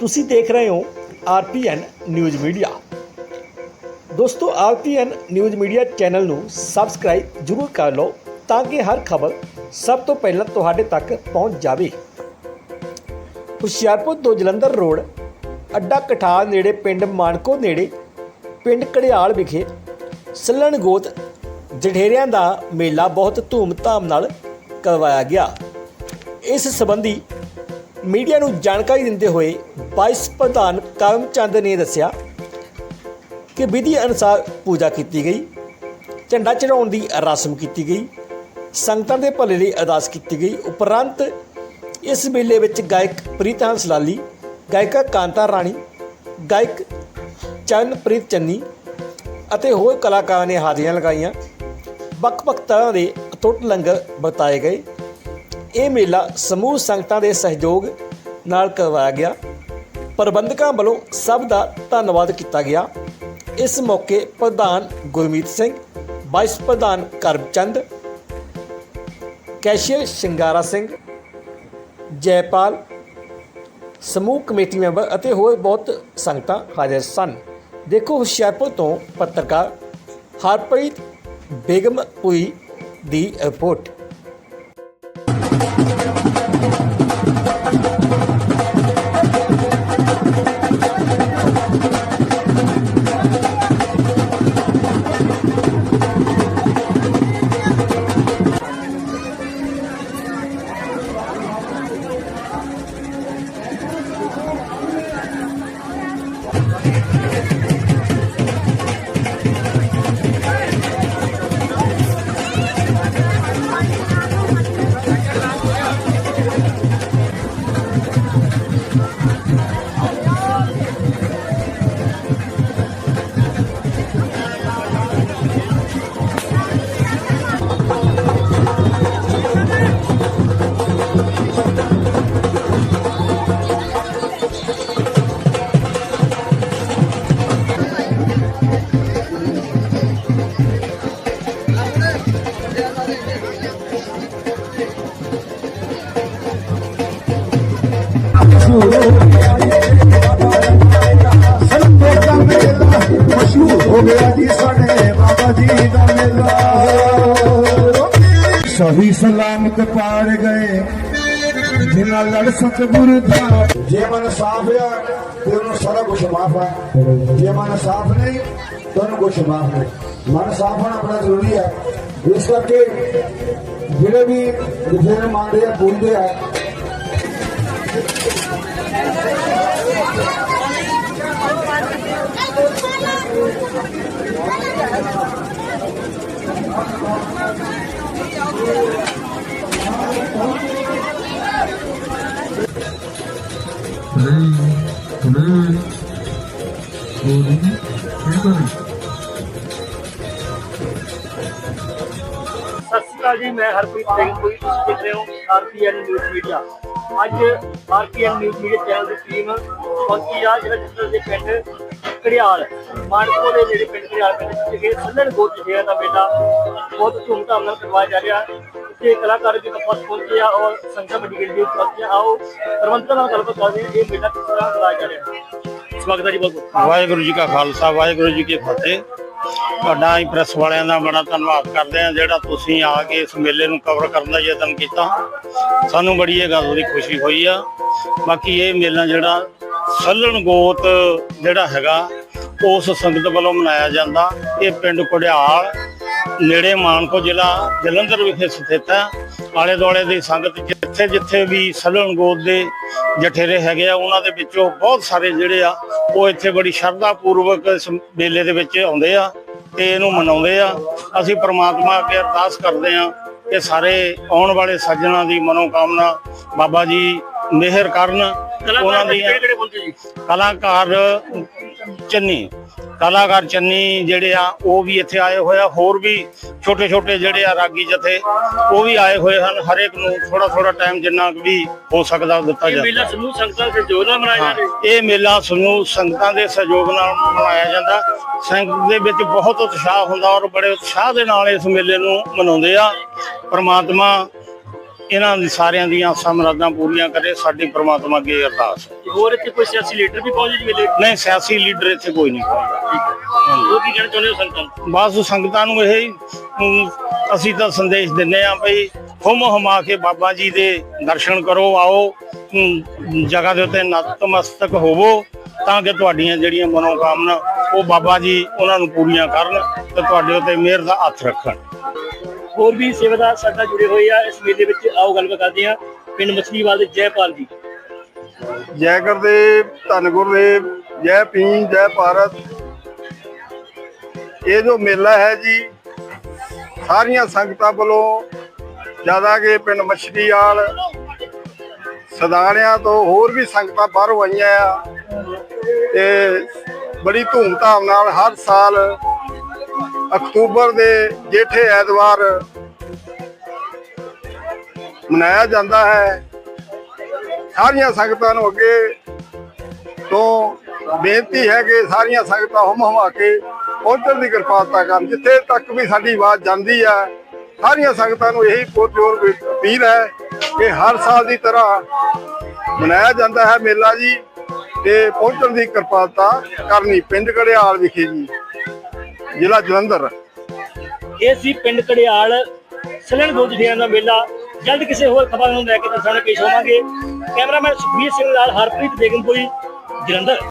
ਤੁਸੀਂ ਦੇਖ ਰਹੇ ਹੋ ਆਰਪੀਐਨ ਨਿਊਜ਼ ਮੀਡੀਆ। ਦੋਸਤੋ, ਆਰਪੀਐਨ ਨਿਊਜ਼ ਮੀਡੀਆ ਚੈਨਲ ਨੂੰ ਸਬਸਕ੍ਰਾਈਬ ਜ਼ਰੂਰ ਕਰ ਲਓ ਤਾਂ ਕਿ ਹਰ ਖਬਰ ਸਭ ਤੋਂ ਪਹਿਲਾਂ ਤੁਹਾਡੇ ਤੱਕ ਪਹੁੰਚ ਜਾਵੇ। ਹੁਸ਼ਿਆਰਪੁਰ ਤੋਂ ਜਲੰਧਰ ਰੋਡ, ਅੱਡਾ ਕਠਾਲ ਨੇੜੇ ਪਿੰਡ ਮਾਨਕੋ ਨੇੜੇ, ਪਿੰਡ ਕੜਿਆਲ ਵਿਖੇ ਸੱਲਣ ਗੋਤ ਜਠੇਰਿਆਂ ਦਾ ਮੇਲਾ ਬਹੁਤ ਧੂਮ-ਧਾਮ ਨਾਲ ਕਰਵਾਇਆ ਗਿਆ। ਇਸ ਸੰਬੰਧੀ ਮੀਡੀਆ ਨੂੰ ਜਾਣਕਾਰੀ ਦਿੰਦੇ ਹੋਏ ਵਾਈਸ ਪ੍ਰਧਾਨ ਕਰਮਚੰਦ ਨੇ ਦੱਸਿਆ ਕਿ ਵਿਧੀ ਅਨੁਸਾਰ ਪੂਜਾ ਕੀਤੀ ਗਈ, ਝੰਡਾ ਚੜਾਉਣ ਦੀ ਰਸਮ ਕੀਤੀ ਗਈ, ਸੰਗਤਾਂ ਦੇ ਭਲੇ ਲਈ ਅਰਦਾਸ ਕੀਤੀ ਗਈ। ਉਪਰੰਤ ਇਸ ਮੇਲੇ ਵਿੱਚ ਗਾਇਕ ਪ੍ਰੀਤ ਹੰਸ ਲਾਲੀ ਗਾਇਕਾ ਕਾਂਤਾ ਰਾਣੀ, ਗਾਇਕ ਚਰਨਪ੍ਰੀਤ ਚੰਨੀ ਅਤੇ ਹੋਰ ਕਲਾਕਾਰਾਂ ਨੇ ਹਾਜ਼ਰੀਆਂ ਲਗਾਈਆਂ। ਵੱਖ-ਵੱਖ ਤਰ੍ਹਾਂ ਦੇ ਅਟੁੱਟ ਲੰਗਰ ਵਰਤਾਏ ਗਏ। ਇਹ ਮੇਲਾ ਸਮੂਹ ਸੰਗਤਾਂ ਦੇ ਸਹਿਯੋਗ ਨਾਲ ਕਰਵਾਇਆ ਗਿਆ। ਪ੍ਰਬੰਧਕਾਂ ਵੱਲੋਂ ਸਭ ਦਾ ਧੰਨਵਾਦ ਕੀਤਾ ਗਿਆ। ਇਸ ਮੌਕੇ ਪ੍ਰਧਾਨ ਗੁਰਮੀਤ ਸਿੰਘ, ਵਾਈਸ ਪ੍ਰਧਾਨ ਕਰਮਚੰਦ, ਕੈਸ਼ੀਅਰ ਸ਼ਿੰਗਾਰਾ ਸਿੰਘ, ਜੈਪਾਲ, ਸਮੂਹ ਕਮੇਟੀ ਮੈਂਬਰ ਅਤੇ ਹੋਰ ਬਹੁਤ ਸੰਗਤਾਂ ਹਾਜ਼ਰ ਸਨ। ਦੇਖੋ ਹੁਸ਼ਿਆਰਪੁਰ ਤੋਂ ਪੱਤਰਕਾਰ ਹਰਪ੍ਰੀਤ ਬੇਗਮਪੁਰੀ ਦੀ ਰਿਪੋਰਟ। ਸਹੀ ਸਲਾਮਤ ਪਾਰ ਗਏ। ਜਿਨ੍ਹਾਂ ਲੜ ਸਤਿਗੁਰ ਦਾ। ਜੇ ਮਨ ਸਾਫ਼ ਆ, ਤੇ ਉਹਨੂੰ ਸਾਰਾ ਕੁਝ ਮਾਫ ਆ। ਜੇ ਮਨ ਸਾਫ਼ ਨਹੀਂ, ਤਾਂ ਉਹਨੂੰ ਕੁਝ ਮਾਫ ਨਹੀਂ। ਮਨ ਸਾਫ਼ ਹੋਣਾ ਬੜਾ ਜ਼ਰੂਰੀ ਹੈ ਇਸ ਕਰਕੇ ਜਿਹੜੇ ਵੀ ਜਿਹੜੇ ਮੰਨਦੇ ਆ ਬੋਲਦੇ ਆ। ਸਤਿ ਸ਼੍ਰੀ ਅਕਾਲ ਜੀ ਮੈਂ ਹਰਪ੍ਰੀਤ ਸਿੰਘ ਕੋਈ ਤੁਸੀਂ ਦੇਖ ਰਹੇ ਹੋ ਆਰਪੀਐਨ ਨਿਊਜ਼ ਮੀਡੀਆ ਅੱਜ ਆਰਪੀਐਨ ਨਿਊਜ਼ ਮੀਡੀਆ ਚੈਨਲ ਦੀ ਟੀਮ ਪਹੁੰਚੀ ਆ ਜਿਹੜਾ ਜਿੱਥੇ ਦੇ ਪਿੰਡ ਕੜਿਆਲ ਮਾਨਕੋ ਦੇ ਜਿਹੜੇ ਪਿੰਡ ਕੜਿਆਲ ਪਿੰਡ ਵਿਖੇ ਸੱਲਣ ਗੋਤ ਜਿਹੜਾ ਦਾ ਮੇਲਾ ਬਹੁਤ ਧੂਮਧਾਮ ਨਾਲ ਕਰਵਾਇਆ ਜਾ ਰਿਹਾ ਇੱਥੇ ਕਲਾਕਾਰ ਵੀ ਪਾਸ ਪਹੁੰਚੇ ਆ, ਔਰ ਸੰਖਿਆ ਵੱਡੀ ਗਿਣਤੀ ਵਿੱਚ ਪਹੁੰਚੇ ਆਓ ਪ੍ਰਬੰਧਕਾਂ ਨਾਲ ਗੱਲਬਾਤ ਕਰਦੇ ਹਾਂ, ਇਹ ਮੇਲਾ ਕਿਸ ਤਰ੍ਹਾਂ ਮਨਾਇਆ ਜਾ ਰਿਹਾ ਸਵਾਗਤ ਹੈ ਜੀ ਬਹੁਤ ਬਹੁਤ। ਵਾਹਿਗੁਰੂ ਜੀ ਕਾ ਖਾਲਸਾ, ਵਾਹਿਗੁਰੂ ਜੀ ਕੀ ਫਤਿਹ। ਤੁਹਾਡਾ ਹੀ ਪ੍ਰੈਸ ਵਾਲਿਆਂ ਦਾ ਬੜਾ ਧੰਨਵਾਦ ਕਰਦੇ ਆ ਜਿਹੜਾ ਤੁਸੀਂ ਆ ਕੇ ਇਸ ਮੇਲੇ ਨੂੰ ਕਵਰ ਕਰਨ ਦਾ ਯਤਨ ਕੀਤਾ। ਸਾਨੂੰ ਬੜੀ ਇਹ ਗੱਲ ਦੀ ਖੁਸ਼ੀ ਹੋਈ ਆ। ਬਾਕੀ ਇਹ ਮੇਲਾ ਜਿਹੜਾ ਸੱਲਣ ਗੋਤ ਜਿਹੜਾ ਹੈਗਾ, ਉਸ ਸੰਗਤ ਵੱਲੋਂ ਮਨਾਇਆ ਜਾਂਦਾ। ਇਹ ਪਿੰਡ ਕੁੜਿਆਲ ਨੇੜੇ ਮਾਨਕੋ ਜ਼ਿਲ੍ਹਾ ਜਲੰਧਰ ਵਿਖੇ ਸਥਿਤ ਹੈ। ਆਲੇ ਦੁਆਲੇ ਦੀ ਸੰਗਤ ਜਿੱਥੇ ਜਿੱਥੇ ਵੀ ਸੱਲਣ ਗੋਤ ਦੇ ਜਠੇਰੇ ਹੈਗੇ ਆ ਉਹਨਾਂ ਦੇ ਵਿੱਚੋਂ ਬਹੁਤ ਸਾਰੇ ਜਿਹੜੇ ਆ ਉਹ ਇੱਥੇ ਬੜੀ ਸ਼ਰਧਾ ਪੂਰਵਕ ਇਸ ਮੇਲੇ ਦੇ ਵਿੱਚ ਆਉਂਦੇ ਆ ਤੇ ਇਹਨੂੰ ਮਨਾਉਂਦੇ ਆ। ਅਸੀਂ ਪ੍ਰਮਾਤਮਾ ਅੱਗੇ ਅਰਦਾਸ ਕਰਦੇ ਆ ਕਿ ਸਾਰੇ ਆਉਣ ਵਾਲੇ ਸੱਜਣਾ ਦੀ ਮਨੋਕਾਮਨਾ ਬਾਬਾ ਜੀ ਮਿਹਰ ਕਰਨ। ਉਹਨਾਂ ਜੀ? ਕਲਾਕਾਰ ਚੰਨੀ। ਕਲਾਕਾਰ ਚੰਨੀ ਜਿਹੜੇ ਆ ਉਹ ਵੀ ਇੱਥੇ ਆਏ ਹੋਏ ਆ ਹੋਰ ਵੀ ਛੋਟੇ ਛੋਟੇ ਜਿਹੜੇ ਆ ਰਾਗੀ ਜਥੇ ਉਹ ਵੀ ਆਏ ਹੋਏ ਹਨ ਹਰੇਕ ਨੂੰ ਥੋੜਾ ਥੋੜਾ ਟਾਈਮ ਜਿੰਨਾ ਕੁ ਵੀ ਹੋ ਸਕਦਾ ਦਿੱਤਾ ਇਹ ਜਾਂਦਾ। ਮੇਲਾ ਸਮੂਹ ਸੰਗਤਾਂ ਦੇ ਜੋਰ ਨਾਲ ਮਨਾਇਆ ਜਾ ਹਾਂ, ਰਿਹਾ ਇਹ ਮੇਲਾ ਸਮੂਹ ਸੰਗਤਾਂ ਦੇ ਸਹਿਯੋਗ ਨਾਲ ਮਨਾਇਆ ਜਾਂਦਾ। ਸੰਗਤ ਦੇ ਵਿੱਚ ਬਹੁਤ ਉਤਸ਼ਾਹ ਹੁੰਦਾ ਔਰ ਬੜੇ ਉਤਸ਼ਾਹ ਦੇ ਨਾਲ ਇਸ ਮੇਲੇ ਨੂੰ ਮਨਾਉਂਦੇ ਆ। ਪ੍ਰਮਾਤਮਾ ਇਹਨਾਂ ਦੀ ਸਾਰਿਆਂ ਦੀਆਂ ਆਸਾਂ ਮੁਰਾਦਾਂ ਪੂਰੀਆਂ ਕਰੇ ਸਾਡੀ ਪ੍ਰਮਾਤਮਾ ਅੱਗੇ ਅਰਦਾਸ। ਹੋਰ ਇੱਥੇ ਕੋਈ ਸਿਆਸੀ ਲੀਡਰ ਵੀ ਪਹੁੰਚੇ ਜੀ ਮੇਲੇ ਨਹੀਂ ਸਿਆਸੀ ਲੀਡਰ ਇੱਥੇ ਕੋਈ ਨਹੀਂ ਉਹ ਕੀ ਕਹਿਣਾ ਚਾਹੁੰਦੇ ਹੋ ਸੰਗਤਾਂ ਨੂੰ? ਬਸ ਸੰਗਤਾਂ ਨੂੰ ਇਹ ਅਮ, ਅਸੀਂ ਤਾਂ ਸੰਦੇਸ਼ ਦਿੰਨੇ ਆ ਭਈ ਹੁਮ ਹਮਾ ਕੇ ਬਾਬਾ ਜੀ ਦੇ ਦਰਸ਼ਨ ਕਰੋ ਆਓ ਅਮ, ਜਗ੍ਹਾ ਦੇ ਉੱਤੇ ਨਤਮਸਤਕ ਹੋਵੋ ਤਾਂ ਕਿ ਤੁਹਾਡੀਆਂ ਜਿਹੜੀਆਂ ਮਨੋਕਾਮਨਾ ਉਹ ਬਾਬਾ ਜੀ ਉਹਨਾਂ ਨੂੰ ਪੂਰੀਆਂ ਕਰਨ ਤੇ ਤੁਹਾਡੇ ਉੱਤੇ ਮਿਹਰ ਦਾ ਹੱਥ ਰੱਖਣ। ਹੋਰ ਵੀ ਸੇਵਾਦਾਰ ਸਾਡਾ ਜੁੜੇ ਹੋਏ ਆ ਇਸ ਮੇਲੇ ਵਿੱਚ ਆਓ ਗੱਲਬਾਤ ਕਰਦੇ ਆ ਪਿੰਡ ਮਛਲੀਵਾਲ ਦੇ ਜੈਪਾਲ ਜੀ। ਜੈ ਗੁਰਦੇਵ, ਧੰਨ ਗੁਰਦੇਵ, ਜੈ ਭੀਮ, ਜੈ ਭਾਰਤ। ਇਹ ਜੋ ਮੇਲਾ ਹੈ ਜੀ, ਸਾਰੀਆਂ ਸੰਗਤਾਂ ਵੱਲੋਂ ਜ਼ਿਆਦਾ ਕਿ ਪਿੰਡ ਮਛਲੀਵਾਲ ਸਦਾਣਿਆਂ ਤੋਂ ਹੋਰ ਵੀ ਸੰਗਤਾਂ ਬਾਹਰੋਂ ਆਈਆਂ ਆ। ਤੇ ਬੜੀ ਧੂਮਧਾਮ ਨਾਲ ਹਰ ਸਾਲ ਅਕਤੂਬਰ ਦੇ ਜੇਠੇ ਐਤਵਾਰ ਮਨਾਇਆ ਜਾਂਦਾ ਹੈ। ਸਾਰੀਆਂ ਸੰਗਤਾਂ ਨੂੰ ਅੱਗੇ ਤੋਂ ਬੇਨਤੀ ਹੈ ਕਿ ਸਾਰੀਆਂ ਸੰਗਤਾਂ ਹੁਮ ਹੁਮਾ ਕੇ ਪਹੁੰਚਣ ਦੀ ਕਿਰਪਾਲਤਾ ਕਰਨ। ਜਿੱਥੇ ਤੱਕ ਵੀ ਸਾਡੀ ਆਵਾਜ਼ ਜਾਂਦੀ ਹੈ, ਸਾਰੀਆਂ ਸੰਗਤਾਂ ਨੂੰ ਇਹੀ ਪੁਰਜੋਰ ਅਪੀਲ ਹੈ ਕਿ ਹਰ ਸਾਲ ਦੀ ਤਰ੍ਹਾਂ ਮਨਾਇਆ ਜਾਂਦਾ ਹੈ ਮੇਲਾ ਜੀ ਤੇ ਪਹੁੰਚਣ ਦੀ ਕਿਰਪਾਲਤਾ ਕਰਨੀ ਪਿੰਡ ਘੜਿਆਲ ਵਿਖੇ ਜੀ, ਜ਼ਿਲ੍ਹਾ ਜਲੰਧਰ। ਇਹ ਸੀ ਪਿੰਡ ਕੜਿਆਲ ਸਲਣ ਗੋਜੜੀਆਂ ਦਾ ਮੇਲਾ। ਜਲਦ ਕਿਸੇ ਹੋਰ ਖਬਰ ਨੂੰ ਲੈ ਕੇ ਤੁਹਾਡੇ ਪੇਸ਼ ਹੋਵਾਂਗੇ। ਕੈਮਰਾਮੈਨ ਸੁਖਬੀਰ ਸਿੰਘ ਨਾਲ ਹਰਪ੍ਰੀਤ ਬੇਗਮਪੁਰੀ ਜਲੰਧਰ।